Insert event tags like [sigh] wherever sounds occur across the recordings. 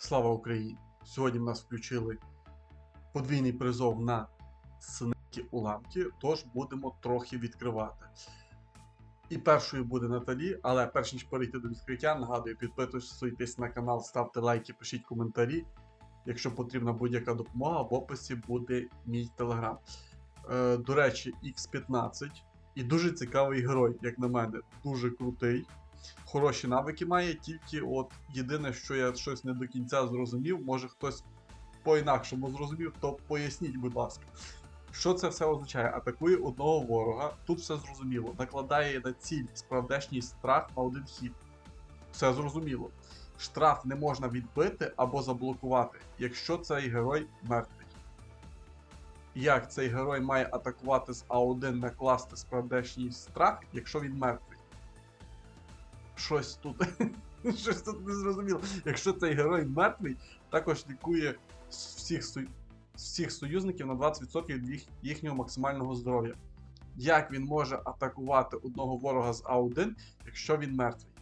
Слава Україні! Сьогодні в нас включили подвійний призов на синенькі уламки, тож будемо трохи відкривати. І першою буде Наталі, але перш ніж перейти до відкриття, нагадую, підписуйтесь на канал, ставте лайки, пишіть коментарі. Якщо потрібна будь-яка допомога, в описі буде мій телеграм. Е, до речі, X15 і дуже цікавий герой, як на мене, дуже крутий. Хороші навики має, тільки от єдине, що я щось не до кінця зрозумів, може хтось по-інакшому зрозумів, то поясніть, будь ласка. Що це все означає? Атакує одного ворога, тут все зрозуміло. Накладає на ціль справдешній страх на один хід. Все зрозуміло. Штраф не можна відбити або заблокувати, якщо цей герой мертвий. Як цей герой має атакувати з А1 накласти справдешній страх, якщо він мертвий? Щось тут. [laughs] Щось тут не зрозуміло. Якщо цей герой мертвий, також лікує всіх, всіх союзників на 20% від їх... їхнього максимального здоров'я. Як він може атакувати одного ворога з А1, якщо він мертвий?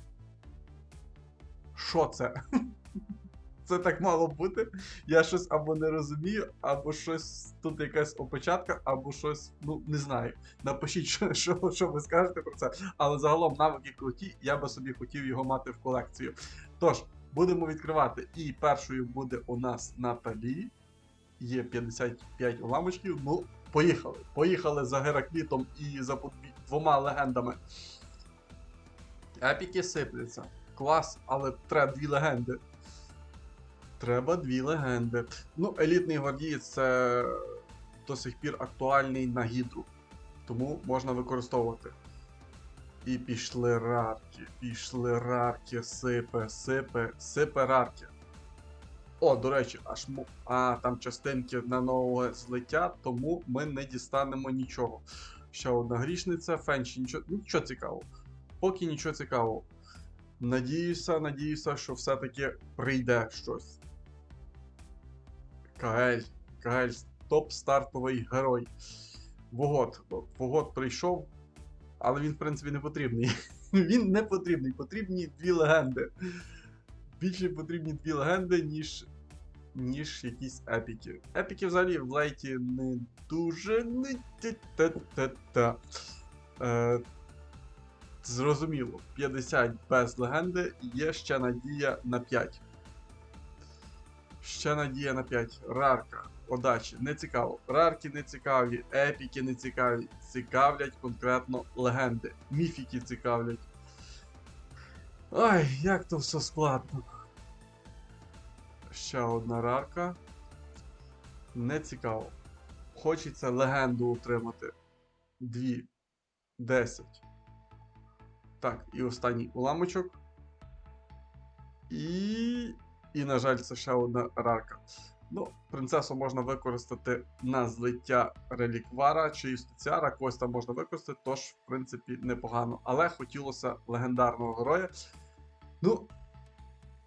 Що це? [laughs] Це так мало бути. Я щось або не розумію, або щось тут якась опечатка, або щось, ну не знаю. Напишіть, що, що, що ви скажете про це. Але загалом навики круті, я би собі хотів його мати в колекцію. Тож, будемо відкривати. І першою буде у нас Наталі. Є 55 уламочків. Ну, поїхали. Поїхали за Гераклітом і за двома легендами. Епіки сипляться. Клас, але треба дві легенди. Треба дві легенди. Ну, елітний гвардієць це до сих пір актуальний на гідру. Тому можна використовувати. І пішли рарки, пішли рарки, сипе, сипе, сипе рарки. О, до речі, аж му... А, там частинки на нове злиття, тому ми не дістанемо нічого. Ще одна грішниця, фенші, нічого, нічого цікавого. Поки нічого цікавого. Надіюся, надіюся, що все-таки прийде щось. Каель. Каель топ-стартовий герой. Вогот. Вогот прийшов, але він, в принципі, не потрібний. [laughs] Він не потрібний. Потрібні дві легенди. Більше потрібні дві легенди, ніж ніж якісь епіки. Епіки взагалі в лейті не дуже. Е, Зрозуміло, 50 без легенди, є ще надія на 5. Ще надія на 5. Рарка. Удачі. Не цікаво. Рарки не цікаві, епіки не цікаві. Цікавлять конкретно легенди. Міфіки цікавлять. Ай, як то все складно. Ще одна рарка. Не цікаво. Хочеться легенду утримати. Дві. 10. Так, і останній уламочок. І. І, на жаль, це ще одна рарка. Ну, принцесу можна використати на злиття реліквара чи юстиціара, когось там можна використати, тож, в принципі, непогано. Але хотілося легендарного героя. Ну,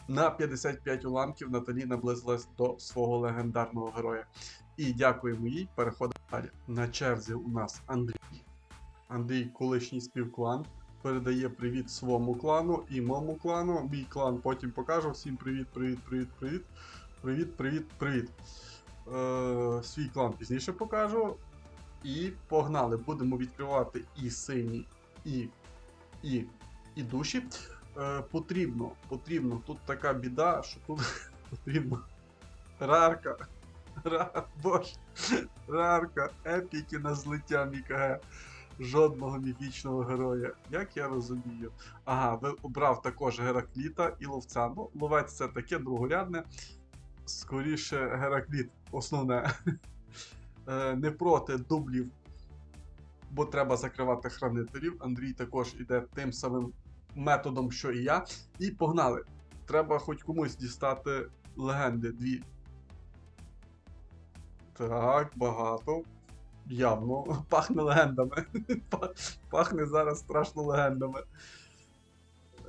на 55 уламків Наталі наблизилась до свого легендарного героя. І дякуємо їй, переходимо далі. На черзі у нас Андрій. Андрій, колишній співклан передає привіт своєму клану і моєму клану. Мій клан потім покажу. Всім привіт, привіт, привіт, привіт. Привіт, привіт, привіт. Е, свій клан пізніше покажу. І погнали. Будемо відкривати і сині, і, і, і душі. Е, потрібно, потрібно. Тут така біда, що тут [laughs] потрібно. Рарка. Ра, боже. Рарка. Епіки на злиття МКГ жодного міфічного героя. Як я розумію. Ага, ви обрав також Геракліта і ловця. Ну, ловець це таке другорядне. Скоріше, Геракліт, основне. [laughs] Е, Не проти дублів, бо треба закривати хранителів. Андрій також іде тим самим методом, що і я. І погнали. Треба хоч комусь дістати легенди. Дві. Так, багато явно [laughs] пахне легендами. [laughs] Пахне зараз страшно легендами.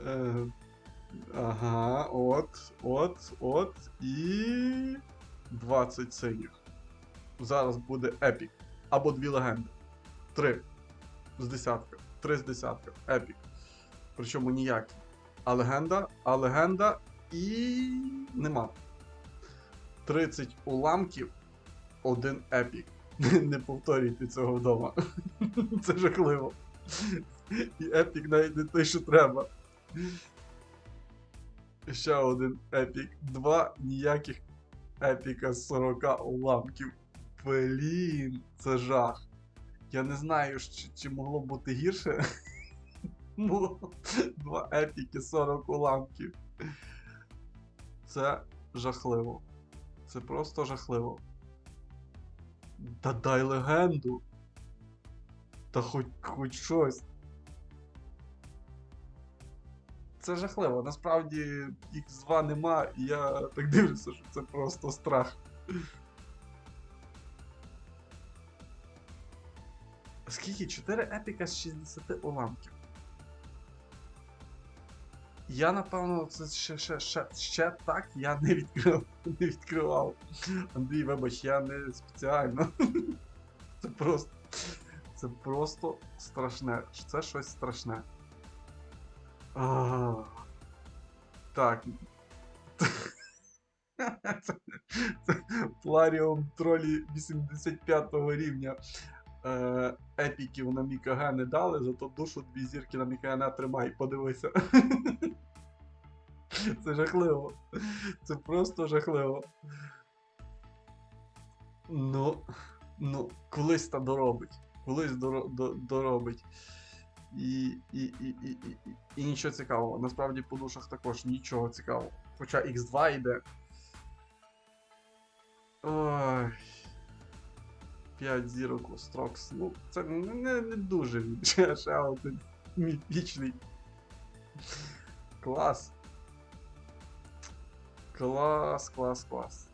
Е, ага, от, от, от. І. 20 синіх. Зараз буде епік. Або дві легенди. Три з десятка. Три з десятка. Епік. Причому ніякі. А легенда, а легенда і. нема. 30 уламків, один епік. [laughs] Не повторюйте цього вдома. [laughs] Це жахливо. І епік навіть не той, що треба. Ще один епік. Два ніяких епіка з 40 уламків. Блін, це жах. Я не знаю, чи, чи могло бути гірше. [laughs] Два епіки 40 уламків. Це жахливо. Це просто жахливо. Та дай легенду. Та хоч, хоч щось. Це жахливо. Насправді X2 нема, і я так дивлюся, що це просто страх. Скільки? 4 епіка з 60 уламків. Я напевно це ще, ще, ще, ще так я не відкрив, [laughs] не відкривав. Андрій, вибач, я не спеціально. [laughs] Це просто. Це просто страшне. Це щось страшне. А, Так. [laughs] Це, Пларіум тролі 85 рівня. Е, епіків на Мікаге не дали, зато душу дві зірки на Мікаге не тримай, подивися. [laughs] Це жахливо. Це просто жахливо. Ну, ну, колись та доробить. Колись доро- до- доробить. І, і, і, і, і, і нічого цікавого. Насправді по душах також нічого цікавого. Хоча X2 йде. Ой. 5 зірок у Строкс. Ну, це не, не, дуже. [laughs] Ще, один міфічний. Клас. Клас, клас, клас.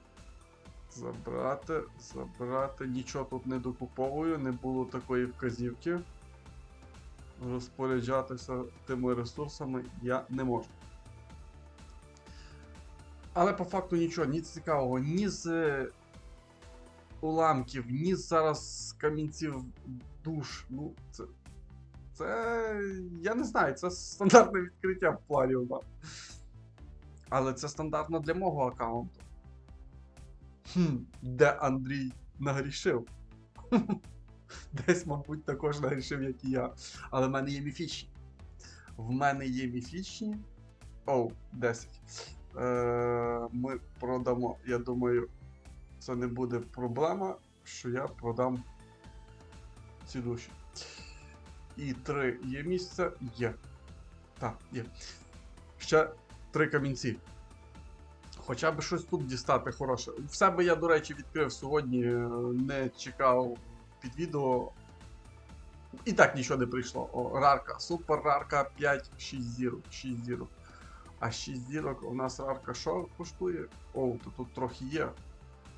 Забрати, забрати. Нічого тут не докуповую, не було такої вказівки. Розпоряджатися тими ресурсами я не можу. Але по факту нічого, ні цікавого, ні з уламків, ні зараз з камінців душ. Ну, це. Це. Я не знаю, це стандартне відкриття в Пларіума. Але це стандартно для мого аккаунту. Хм, де Андрій нагрішив? [laughs] Десь, мабуть, також нагрішив, як і я. Але в мене є міфічні. В мене є міфічні. Оу, 10. Е, ми продамо. Я думаю, це не буде проблема, що я продам ці душі. І три є місце? Є. Так, є. Ще три камінці. Хоча б щось тут дістати хороше. В себе я, до речі, відкрив сьогодні, е, не чекав під відео. І так нічого не прийшло. О, рарка. Супер рарка 5, 6 зірок. 6 зірок. А 6 зірок у нас рарка що коштує? О, то тут трохи є.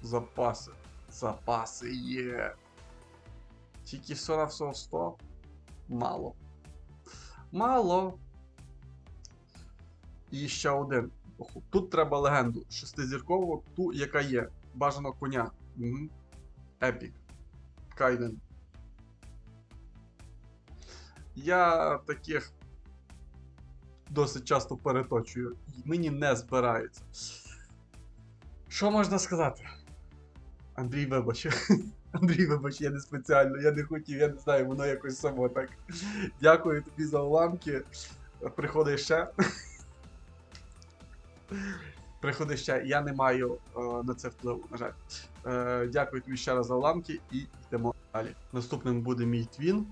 Запаси. Запаси є. Тільки все на все 100. Мало. Мало. І ще один. Тут треба легенду. Шестизіркову, ту, яка є. Бажано коня. Угу. Епік. Кайден. Я таких досить часто переточую. Мені не збирається. Що можна сказати? Андрій, вибач. [laughs] Андрій, вибач, я не спеціально, я не хотів, я не знаю, воно якось само так. Дякую тобі за уламки. Приходи ще. [laughs] Приходи ще, я не маю е, на це впливу, на жаль. Е, дякую тобі ще раз за уламки і йдемо далі. Наступним буде мій твін.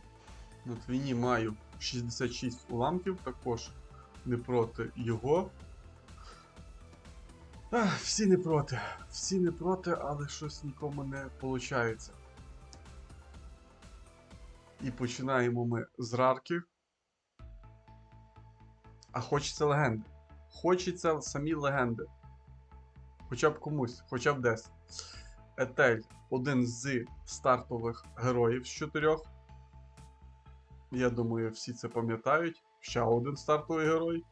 На твіні маю 66 уламків, також не проти його. Ах, всі не проти. Всі не проти, але щось нікому не виходить. І починаємо ми з рарки. А хочеться легенди. Хочеться самі легенди. Хоча б комусь, хоча б десь. Етель один з стартових героїв з чотирьох. Я думаю, всі це пам'ятають. Ще один стартовий герой.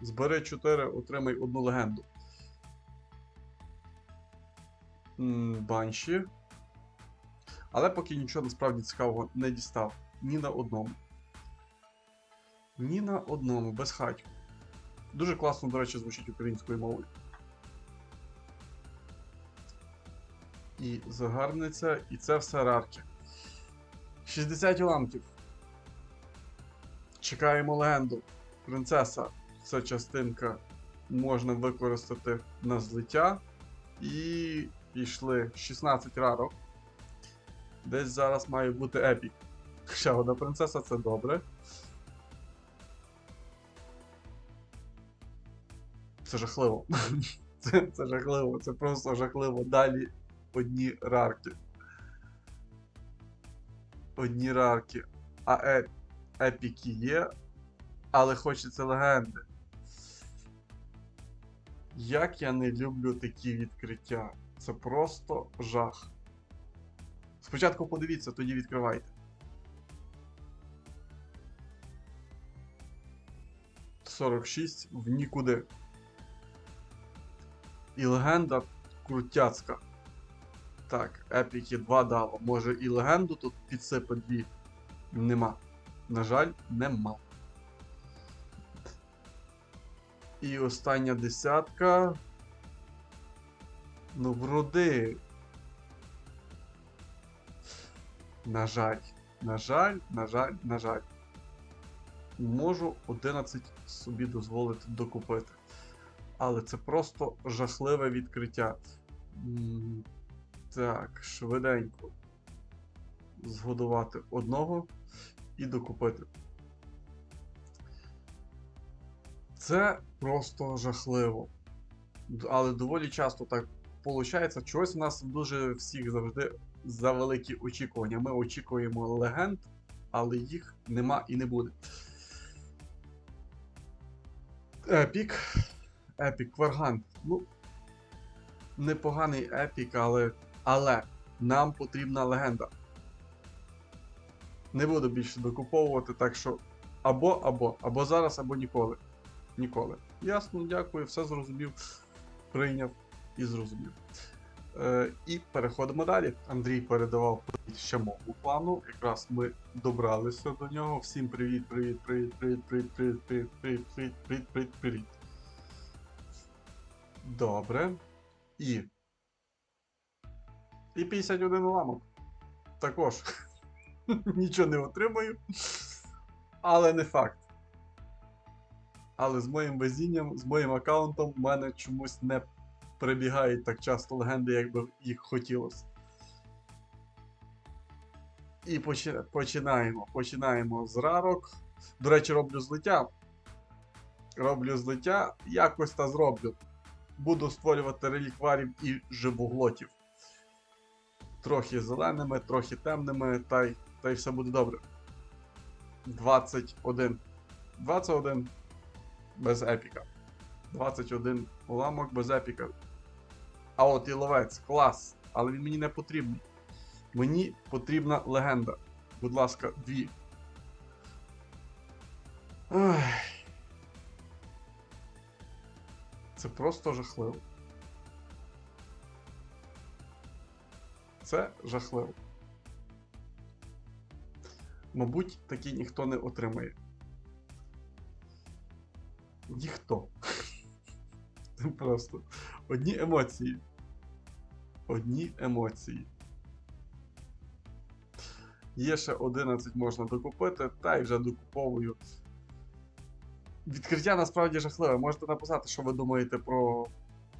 Збери 4, отримай одну легенду. Банші. Але поки нічого насправді цікавого не дістав. Ні на одному. Ні на одному, без хатьку. Дуже класно, до речі, звучить українською мовою. І загарбниця, і це все рарки. 60 уламків. Чекаємо легенду. Принцеса. Це частинка можна використати на злиття. І пішли 16 рарок. Десь зараз має бути епік. Ще одна принцеса, це добре. Це жахливо. [laughs] Це, це жахливо, це просто жахливо. Далі одні рарки. Одні рарки. А е, епіки є, але хочеться легенди. Як я не люблю такі відкриття. Це просто жах. Спочатку подивіться, тоді відкривайте. Сорок шість в нікуди. І легенда крутяцька. Так, епіки 2 дало. Може і легенду тут підсипе дві. Нема. На жаль, нема. І остання десятка. Ну, вроди. На жаль. На жаль, на жаль, на жаль. Можу 11 собі дозволити докупити. Але це просто жахливе відкриття. Так, швиденько. Згодувати одного і докупити. Це просто жахливо. Але доволі часто так виходить. Чогось у нас дуже всіх завжди за великі очікування. Ми очікуємо легенд, але їх нема і не буде. Епік. Епік Кваргант. Ну. Непоганий епік, але. Але нам потрібна легенда. Не буду більше докуповувати, так що або, або, або зараз, або ніколи. Ніколи. Ясно, дякую, все зрозумів, прийняв і зрозумів. Е, і переходимо далі. Андрій передавав ще мому плану. Якраз ми добралися до нього. Всім привіт, привіт, привіт, привіт, привіт, привіт, привіт, привіт, привіт, привіт, привіт, привіт. Добре. І. І 51 уламок. Також. Нічого не отримаю. Але не факт. Але з моїм везінням, з моїм аккаунтом, в мене чомусь не прибігають так часто легенди, як би їх хотілося. І почи- починаємо. Починаємо з рарок. До речі, роблю злиття. Роблю злиття, якось та зроблю. Буду створювати релікварів і живоглотів. Трохи зеленими, трохи темними, та й, та й все буде добре. 21. 21 без епіка. 21 уламок без епіка. А от і ловець, клас. Але він мені не потрібний. Мені потрібна легенда. Будь ласка, дві. Це просто жахливо. Це жахливо. Мабуть, такі ніхто не отримає. Ніхто. [laughs] Просто одні емоції. Одні емоції. Є ще 11 можна докупити, та й вже докуповую. Відкриття насправді жахливе. Можете написати, що ви думаєте про,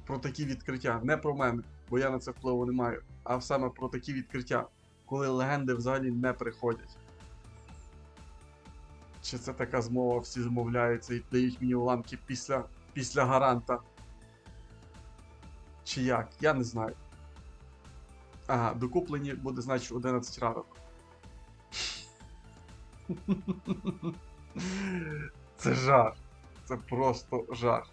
про такі відкриття. Не про мене, бо я на це впливу не маю. А саме про такі відкриття, коли легенди взагалі не приходять. Чи це така змова, всі змовляються і дають мені уламки після, після гаранта? Чи як? Я не знаю. Ага, докуплені буде, значить, 11 рарок. Це жах. Це просто жах.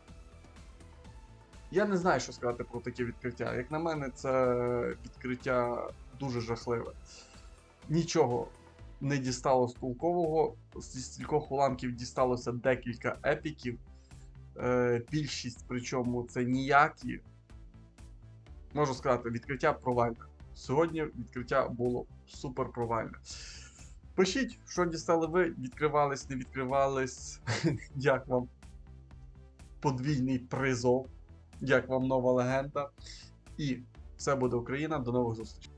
Я не знаю, що сказати про таке відкриття. Як на мене, це відкриття дуже жахливе. Нічого не дістало з толкового. Стількох уламків дісталося декілька епіків. Е, більшість, причому це ніякі. Можу сказати, відкриття провальне. Сьогодні відкриття було супер провальне. Пишіть, що дістали ви, відкривались, не відкривались. [laughs] Як вам подвійний призов, як вам нова легенда. І Все буде Україна. До нових зустрічей.